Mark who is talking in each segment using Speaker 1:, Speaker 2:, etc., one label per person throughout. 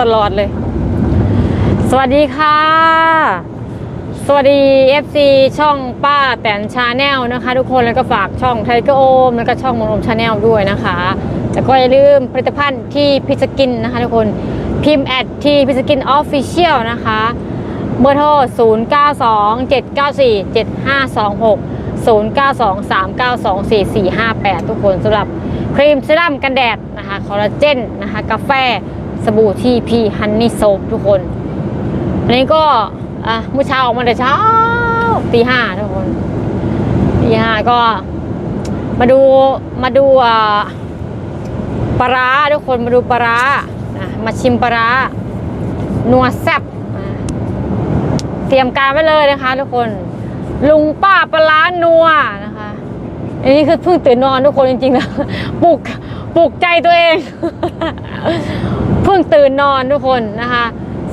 Speaker 1: ตลอดเลย สวัสดีค่ะ สวัสดี FC ช่องป้าแตนชาแนลนะคะ ทุกคนแล้วก็ฝากช่องไทเกอร์โอมแล้วก็ช่องมนโอมชาแนลด้วยนะคะแล้วก็อย่าลืมผลิตภัณฑ์ที่พิสกินนะคะทุกคนพิมพ์แอดที่พิสกินออฟฟิเชียลนะคะเบอร์โทร 0 9 2 7 9 4 7 5 2 6 0 9 2 3 9 2 4 4 5 8 ทุกคนสำหรับครีมเซรั่มกันแดดนะคะคอลลาเจนนะคะกาแฟ สบู่ที่พี่ฮันนี่โซฟทุกคนอันนี้ก็อะเมื่อเช้าออกมาแต่เช้าตีห้าทุกคนตีห้าก็ มาดูมาดูอ่าปลาทุกคนมาดูปลามาชิมปลานัวแซ่บเตรียมการไว้เลยนะคะ ทุกคน ลุงป้าปลาร้านัวนะคะ อันนี้คือเพิ่งตื่นนอนทุกคนจริงๆนะปลุกปลุกใจตัวเอง เพิ่งตื่นนอนทุกคนนะคะ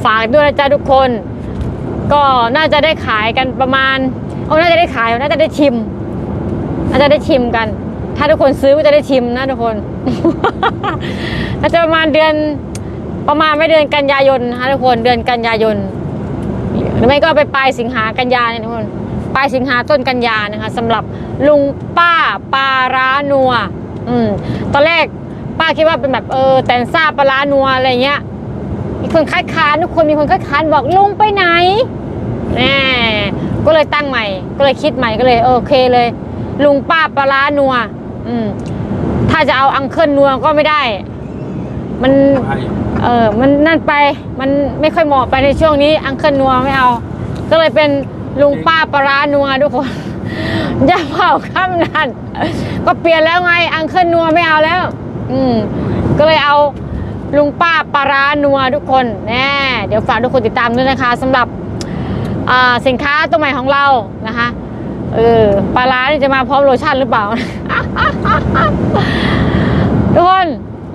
Speaker 1: ฝากด้วยนะจ๊ะทุกคน ก็น่าจะได้ขายกันประมาณเอาน่าจะได้ขายน่าจะได้ชิมน่าจะได้ชิมกัน ถ้าทุกคนซื้อก็จะได้ชิมนะทุกคนน่าจะประมาณเดือนประมาณไม่เดือนกันยายนนะคะทุกคนเดือนกันยายนหรือไม่ก็ไปปลายสิงหากันยาเนี่ยทุกคนปลายสิงหาต้นกันยานะคะสำหรับลุงป้าปลาร้านัว อืมตอนแรก ป้าคิดว่าเป็นแบบเออแตนซ่าปลาร้านัวอะไรเงี้ยมีคนคัดค้านทุกคนมีคนคัดค้านบอกลุงไปไหนแน่ก็เลยตั้งใหม่ ก็เลยคิดใหม่ก็เลยเออโอเคเลย ลุงป้าปลาร้านัว อืมถ้าจะเอาอังเคิลนัวก็ไม่ได้ มันเออมันนั่นไปมันไม่ค่อยเหมาะไปในช่วงนี้ อังเคิลนัวไม่เอา ก็เลยเป็นลุงป้าปลาร้านัวทุกคนอย่าเผาข้ามนั้นก็เปลี่ยนแล้วไง อังเคิลนัวไม่เอาแล้ว อืมก็เลยเอาลุงป้าปลาร้านัวทุกคนแน่เดี๋ยวฝากทุกคนติดตามด้วยนะคะสำหรับสินค้าตัวใหม่ของเรานะคะเออปลาร้านี่จะมาพร้อมโลชั่นหรือเปล่า ทุกคน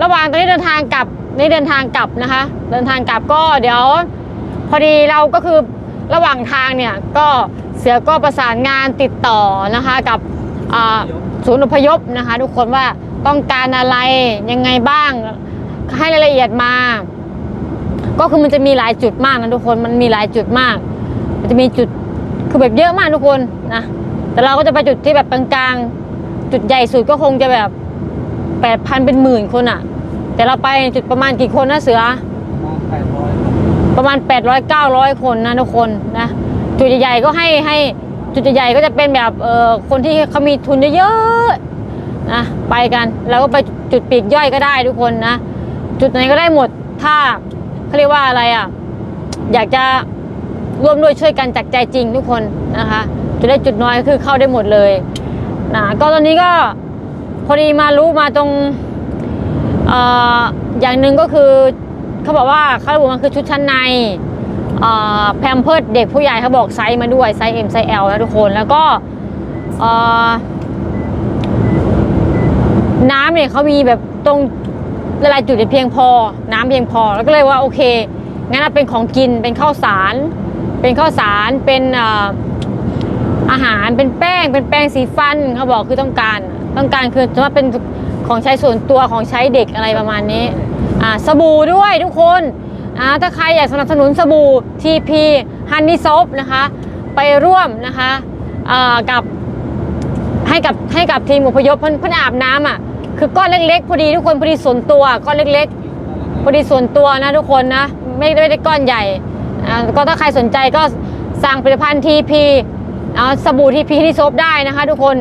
Speaker 1: ระหว่างตอนนี้เดินทางกลับนี่เดินทางกลับนะคะ เดินทางกลับก็เดี๋ยว พอดีเราก็คือระหว่างทางเนี่ยก็เสือก็ประสานงานติดต่อนะคะ กับศูนย์อพยพนะคะ ทุกคนว่า ต้องการอะไรยังไงบ้าง ให้รายละเอียดมา ก็คือมันจะมีหลายจุดมากนะทุกคนมันมีหลายจุดมาก มันจะมีจุดคือแบบเยอะมากทุกคนนะแต่เราก็จะไปจุดที่แบบกลางๆจุดใหญ่สุดก็คงจะแบบแปดพันเป็นหมื่นคนอะแต่เราไปจุดประมาณกี่คนนะเสือประมาณ800 900คนนะทุกคนนะจุดใหญ่ๆก็ให้ให้จุดใหญ่ๆก็จะเป็นแบบเออคนที่เขามีทุนเยอะๆ นะไปกันแล้วก็ไปจุดปีกย่อยก็ได้ทุกคนนะ จุดไหนก็ได้หมดถ้าเขาเรียกว่าอะไรอะ อยากจะร่วมด้วยช่วยกันจากใจจริงทุกคนนะคะจุดได้จุดน้อยคือเข้าได้หมดเลยนะก็ตอนนี้ก็พอดีมารู้มาตรงเอ่ออย่างหนึ่งก็คือเขาบอกว่าเขาระบุมันคือชุดชั้นในแพมเพิร์ดเด็กผู้ใหญ่เขาบอกไซส์มาด้วยไซส์ M ไซส์ L นะทุกคนแล้วก็เอ่อ น้ำเนี่ยเขามีแบบตรงหลายจุดเพียงพอ น้ำเพียงพอ แล้วก็เลยว่าโอเค งั้นเป็นของกิน เป็นข้าวสาร เป็นข้าวสาร เป็นอาหาร เป็นแป้ง เป็นแป้งสีฟันเขาบอกคือต้องการ ต้องการคือว่าเป็นของใช้ส่วนตัวของใช้เด็กอะไรประมาณนี้อ่าสบู่ด้วยทุกคนอ่าถ้าใครอยากสนับสนุนสบู่ TP Honey Soap นะคะ ไปร่วมนะคะอ่ากับให้กับให้กับทีมอพยพเพื่อนเพื่อนอาบน้ำอะ คือก้อนเล็กๆ พอดีทุกคนพอดีส่วนตัวก้อนเล็กๆ พอดีส่วนตัวนะทุกคนนะ ไม่ไม่ได้ก้อนใหญ่อ่าก็ถ้าใครสนใจก็สั่งผลิตภัณฑ์ TP เอาสบู่ TP Honey Soap ได้นะคะ ทุกคน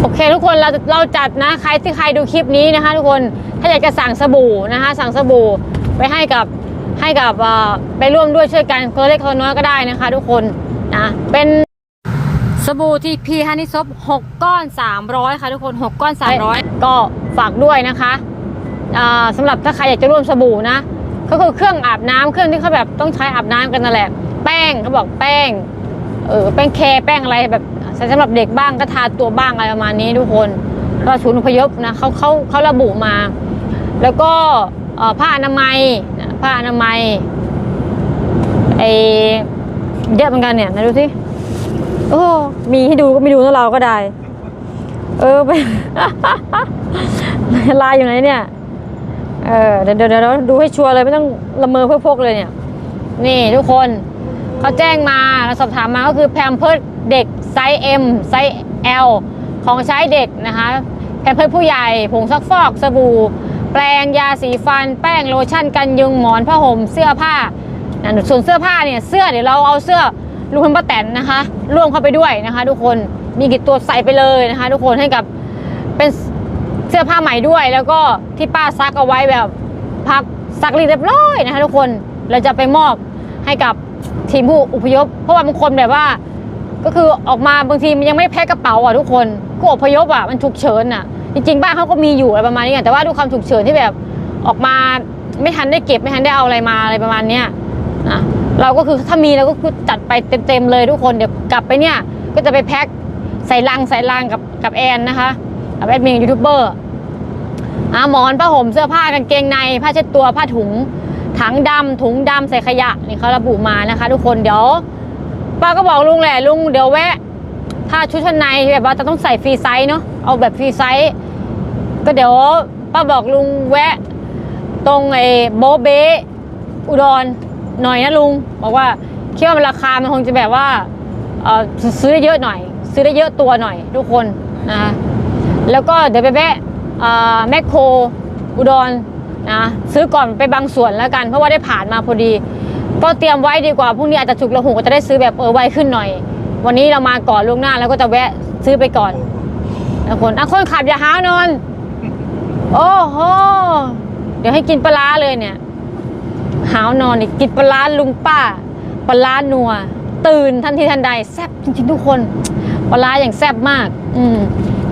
Speaker 1: โอเคทุกคนเราเราจัดนะใครที่ใครดูคลิปนี้นะคะ ทุกคนถ้าอยากจะสั่งสบู่นะคะ สั่งสบู่ไปให้กับให้กับเอ่อไปร่วมด้วยช่วยกันคนเล็กคนน้อยก็ได้นะคะ ทุกคนนะเป็น สบู่ที่พีฮันนี่ซบ6ก้อน 300 ค่ะทุกคน 6 ก้อน 300 ก็ฝากด้วยนะคะอ่าสำหรับถ้าใครอยากจะร่วมสบู่นะ ก็คือเครื่องอาบน้ำเครื่องที่เขาแบบต้องใช้อาบน้ำกันนั่นแหละ แป้งเขาบอกแป้งเออแป้งแคแป้งอะไรแบบใช้สำหรับเด็กบ้างก็ทาตัวบ้างอะไรประมาณนี้ทุกคนก็ศูนย์อพยพนะเขาเขาเขาระบุมา แล้วก็ผ้าอนามัยผ้าอนามัยไอเยอะเหมือนกันเนี่ยนะดูสิ โอ้มีให้ดูก็ไม่ดูนะเราก็ได้ เออไปลายอยู่ไหนเนี่ย เออเดี๋ยวเดี๋ยวเราดูให้ชัวร์เลยไม่ต้องละเมอเพื่อพกเลยเนี่ย นี่ทุกคนเขาแจ้งมาเราสอบถามมาก็คือแพมเพิร์ดเด็กไซส์ M ไซส์ L ของใช้เด็กนะคะแพมเพิร์ดผู้ใหญ่ผงซักฟอกสบู่ แปรงยาสีฟัน แป้งโลชั่นกันยุงหมอนผ้าห่มเสื้อผ้านะส่วนเสื้อผ้าเนี่ยเสื้อเดี๋ยวเราเอาเสื้อ ลุงพลป้าแตนนะคะ ร่วมเข้าไปด้วยนะคะ ทุกคนมีกี่ตัวใส่ไปเลยนะคะ ทุกคนให้กับเป็นเสื้อผ้าใหม่ด้วย แล้วก็ที่ป้าซักเอาไว้แบบพักซักรีเรียบร้อยนะคะ ทุกคนเราจะไปมอบให้กับทีมผู้อพยพ เพราะว่าบางคนแบบว่า ก็คือออกมาบางทีมันยังไม่แพ็คกระเป๋าอะทุกคนก็อพยพอะมันฉุกเฉินอะจริงๆบ้านเขาก็มีอยู่อะไรประมาณนี้แต่ว่าด้วยความฉุกเฉินที่แบบออกมาไม่ทันได้เก็บไม่ทันได้เอาอะไรมาอะไรประมาณเนี้ยนะ เราก็คือถ้ามีเราก็คือจัดไปเต็มๆเลยทุกคนเดี๋ยวกลับไปเนี่ยก็จะไปแพ็คใส่ลังใส่ลังกับกับแอนนะคะกับแอดมินยูทูบเบอร์อะหมอนผ้าห่มเสื้อผ้ากางเกงในผ้าเช็ดตัวผ้าถุง ถังดำถุงดำใส่ขยะนี่เขาระบุมานะคะ ทุกคนเดี๋ยวป้าก็บอกลุงแหละลุงเดี๋ยวแวะ ถ้าชุดชั้นในแบบว่าจะต้องใส่ฟรีไซส์เนาะเอาแบบฟรีไซส์ก็เดี๋ยวป้าบอกลุงแวะ ตรงไอ้โบเบอุดร หน่อยนะลุงบอกว่าคิดว่าราคามันคงจะแบบว่าเออซื้อได้เยอะหน่อย ซื้อได้เยอะตัวหน่อยทุกคนนะแล้วก็เดี๋ยวไปแวะแมคโครอุดรนะซื้อก่อนไปบางส่วนแล้วกัน เพราะว่าได้ผ่านมาพอดี ก็เตรียมไว้ดีกว่าพรุ่งนี้อาจจะฉุกละหุกก็จะได้ซื้อแบบเออไวขึ้นหน่อย วันนี้เรามาก่อนล่วงหน้าแล้วก็จะแวะซื้อไปก่อนนะคนอะคนขับอย่าหาวนอน โอ้โหเดี๋ยวให้กินปลาร้าเลยเนี่ย หาวนอนอีกกินปลาร้าลุงป้าปลานัว ตื่นทันทีทันใดแซ่บจริงๆทุกคนปลาร้าอย่างแซ่บมาก อืม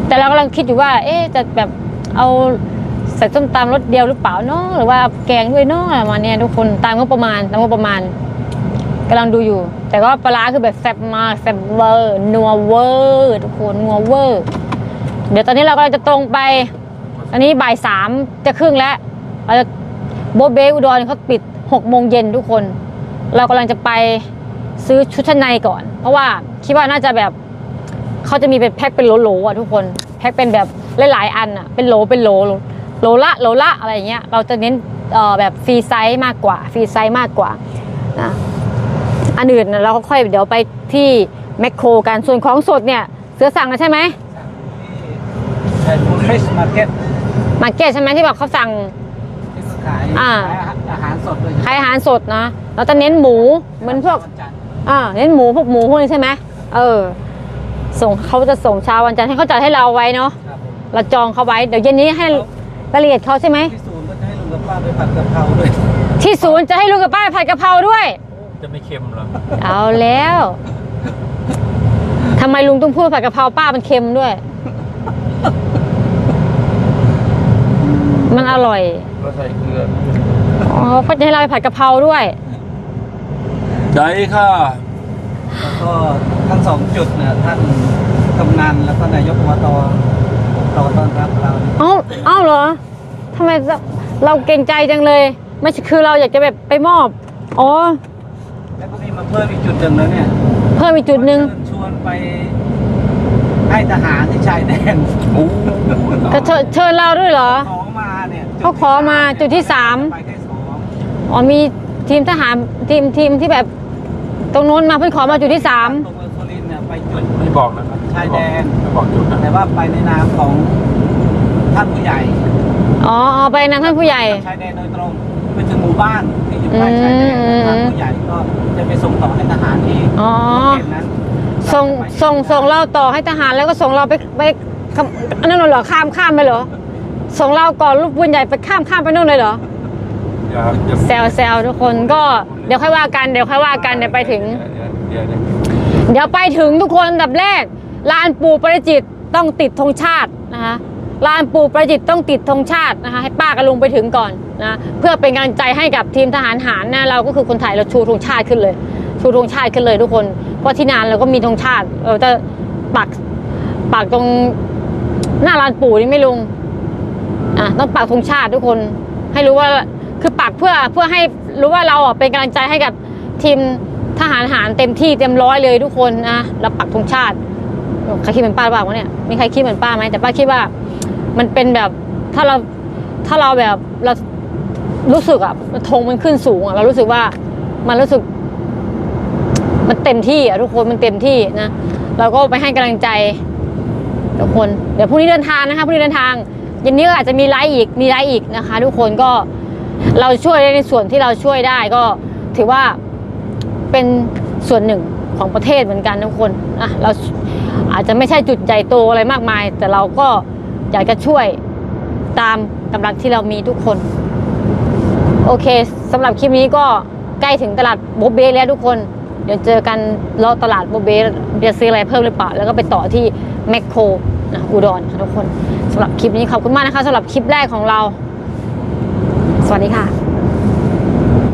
Speaker 1: แต่เรากำลังคิดอยู่ว่า เอ๊จะแบบเอาใส่ส้มตำรสเดียวหรือเปล่าเนาะหรือว่าแกงด้วยเนาะอมาเนี้ยทุกคนตามงบประมาณตามงบประมาณกำลังดูอยู่ แต่ก็ปลาร้าคือแบบแซ่บมากแซ่บเวอร์นัวเวอร์ทุกคนนัวเวอร์ เดี๋ยวตอนนี้เรากำลังจะตรงไปอันนี้บ่ายสามจะครึ่งแล้วเราจะโบทเบอุดรเขาปิด หกโมงเย็นทุกคน เรากำลังจะไปซื้อชุดชั้นในก่อน เพราะว่าคิดว่าน่าจะแบบเขาจะมีเป็นแพ็คเป็นโหลๆอะทุกคนแพ็คเป็นแบบหลายๆอันอะเป็นโหลเป็นโหลโหลละโหลละอะไรอย่างเงี้ยเราจะเน้นเอ่อแบบฟรีไซส์มากกว่าฟรีไซส์มากกว่านะอันอื่นน่ะเราก็ค่อยเดี๋ยวไปที่แมคโครกันส่วนของสดเนี่ยเสือสั่งแล้วใช่ไหม
Speaker 2: เป็นฟริชมาร์เก็ต
Speaker 1: มาร์เก็ตใช่ไหมที่แบบเขาสั่ง
Speaker 2: ที่ ขาย
Speaker 1: อ่า
Speaker 2: อาหารสดเลย
Speaker 1: ขายอาหารสดนะเราจะเน้นหมูเหมือนพวก
Speaker 2: วันจันทร์
Speaker 1: อ่าเน้นหมูพวกหมูพวกนี้ใช่ไหมเออ ส่งเขาจะส่งเช้าวันจันทร์ให้เขาจัดให้เราไว้เนาะ
Speaker 2: ครับผม
Speaker 1: เราจองเขาไว้เดี๋ยวเย็นนี้ให้รายละเอียดเขาใช่ไหม
Speaker 2: ที่ศูนย์ก็จะให้ลุงกับป้าไปผัดกะเพราด้วย
Speaker 1: ที่ศูนย์จะให้ลูกกับป้าผัดกะเพราด้วย
Speaker 3: จะไม่เค็มหรอ
Speaker 1: เอาแล้วทำไมลุงต้องพูดผัดกะเพราป้ามันเค็มด้วย มันอร่อย
Speaker 3: ก็ใส่เกลือ
Speaker 1: อ๋อเขาจะให้เราไปผัดกะเพราด้วย
Speaker 3: ได้ค่ะ
Speaker 2: แล้วก็ทั้งสองจุดเนี่ยท่านกำนันแล้วก็นายกอบตรอต้อนรับเรา
Speaker 1: เอ้าเอ้าเหรอทำไมเราเราเกรงใจจังเลย ไม่ใช่คือเราอยากจะแบบไปมอบ อ๋อ
Speaker 2: แล้วก็มีมาเพิ่มอีกจุดหนึ่งแล้วเนี่ย
Speaker 1: เพิ่มอีกจุดหนึ่ง
Speaker 2: เชิญชวนไปให้ทหารที่ชายแดน
Speaker 3: โอ้
Speaker 1: ก็เชิญเชิญเราด้วยเหรอ
Speaker 2: ขอมา เนี่ย
Speaker 1: เขาขอมาจุดที่สาม
Speaker 2: ไปแค่สอง
Speaker 1: อ๋อมีทีมทหารทีมทีมที่แบบตรงโน้นมาเพิ่งขอมาจุดที่สาม
Speaker 2: ตรงเมืองสุรินทร์เนี่ยไปจุด
Speaker 3: ไม่บอกนะครับ
Speaker 2: ชายแดน
Speaker 3: ไม่บอกจุดนะ
Speaker 2: แต่ว่าไปในนามของท่านผู้ใหญ่
Speaker 1: อ๋ออ๋อไปนางท่านผู้ใหญ่
Speaker 2: ชายแดนโดยตรงไปถึงหมู่บ้านที่อยู่ใกล้ชายแดน
Speaker 1: อืม
Speaker 2: ท่านผู้ใหญ่ก็จะไปส่งต่อให้ทหารที่
Speaker 1: อ๋อ
Speaker 2: เขตนั้น
Speaker 1: ส่งส่งส่งเราต่อให้ทหารแล้วก็ส่งเราไปไปคำอันนั้นเหรอข้ามข้ามไปเหรอ ส่งเราก่อนลูกบุญใหญ่ไปข้ามข้ามไปนู่นเลยเหรอ
Speaker 3: อย่าอย่า
Speaker 1: แซวแซวทุกคนก็เดี๋ยวค่อยว่ากันเดี๋ยวค่อยว่ากันเดี๋ยวไปถึง
Speaker 3: เดี๋ยวเดี๋ยว
Speaker 1: เดี๋ยวไปถึงทุกคนอันดับแรกลานปู่ประจิตต้องติดธงชาตินะคะลานปู่ประจิตต้องติดธงชาตินะคะให้ป้ากับลุงไปถึงก่อนนะเพื่อเป็นกำลังใจให้กับทีมทหารหารนะเราก็คือคนไทยเราชูธงชาติขึ้นเลย ชูธงชาติขึ้นเลยทุกคน เพราะที่นานเราก็มีธงชาติเราจะปักปักตรงหน้าลานปู่นี่ไหม่ลุง อะต้องปักธงชาติทุกคน ให้รู้ว่าคือปักเพื่อเพื่อให้รู้ว่าเราอะเป็นกำลังใจให้กับทีมทหารหารเต็มที่เต็มร้อยเลยทุกคนนะเราปักธงชาติใครคิดเหมือนป้าหรือเปล่าวะเนี่ยมีใครคิดเหมือนป้าไหมแต่ป้าคิดว่ามันเป็นแบบถ้าเราถ้าเราแบบเรารู้สึกอะธงมันขึ้นสูงอะเรารู้สึกว่ามันรู้สึก มันเต็มที่อะทุกคนมันเต็มที่นะเราก็ไปให้กำลังใจทุกคน เดี๋ยวพรุ่งนี้เดินทางนะคะพรุ่งนี้เดินทาง เย็นนี้ก็อาจจะมีไลฟ์อีกมีไลฟ์อีกนะคะ ทุกคนก็เราช่วยในส่วนที่เราช่วยได้ก็ถือว่าเป็นส่วนหนึ่งของประเทศเหมือนกันทุกคนนะเราอาจจะไม่ใช่จุดใหญ่โตอะไรมากมาย แต่เราก็อยากจะช่วยตามกำลังที่เรามีทุกคน โอเคสำหรับคลิปนี้ก็ใกล้ถึงตลาดโบเบแล้วทุกคน เดี๋ยวเจอกันรอตลาดโบเบจะซื้ออะไรเพิ่มหรือเปล่า แล้วก็ไปต่อที่แมคโคร นะอุดรค่ะทุกคนสำหรับคลิปนี้ขอบคุณมากนะคะสำหรับคลิปแรกของเรา สวัสดีค่ะ